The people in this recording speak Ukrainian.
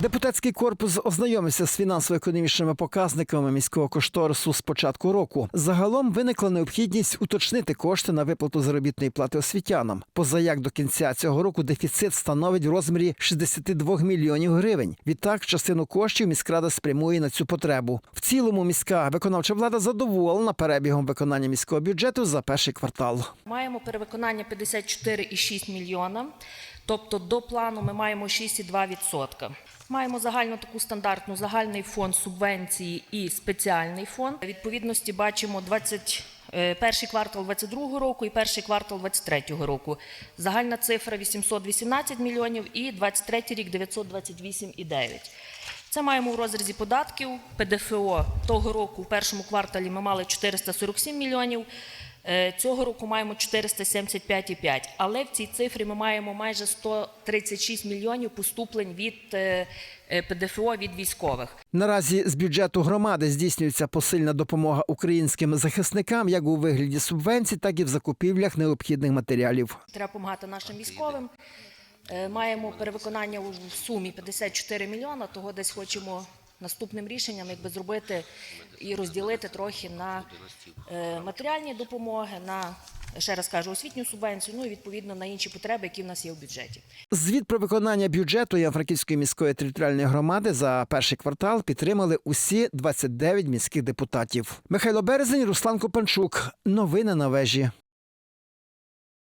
Депутатський корпус ознайомився з фінансово-економічними показниками міського кошторису з початку року. Загалом виникла необхідність уточнити кошти на виплату заробітної плати освітянам. Позаяк до кінця цього року дефіцит становить в розмірі 62 мільйонів гривень. Відтак, частину коштів міськрада спрямує на цю потребу. В цілому міська виконавча влада задоволена перебігом виконання міського бюджету за перший квартал. Маємо перевиконання 54,6 мільйона, тобто до плану ми маємо 6,2%. Маємо загальну таку стандартну загальний фонд субвенції і спеціальний фонд. Відповідності бачимо 20, е, перший квартал 22 року і перший квартал 23 року. Загальна цифра 818 мільйонів і 23 рік 928,9. Це маємо в розрізі податків. ПДФО того року в першому кварталі ми мали 447 мільйонів. Е, Цього року маємо 475,5. Але в цій цифрі ми маємо майже 136 мільйонів поступлень від е, е, ПДФО від військових. Наразі з бюджету громади здійснюється посильна допомога українським захисникам як у вигляді субвенцій, так і в закупівлях необхідних матеріалів. Треба допомагати нашим військовим. Маємо перевиконання у в сумі 54 мільйона, того десь хочемо наступним рішенням якби зробити і розділити трохи на е, матеріальні допомоги, на ще раз кажу, освітню субвенцію, ну і відповідно на інші потреби, які в нас є в бюджеті. Звіт про виконання бюджету Івано-Франківської міської територіальної громади за перший квартал підтримали усі 29 міських депутатів. Михайло Березень, Руслан Копанчук. Новини на вежі.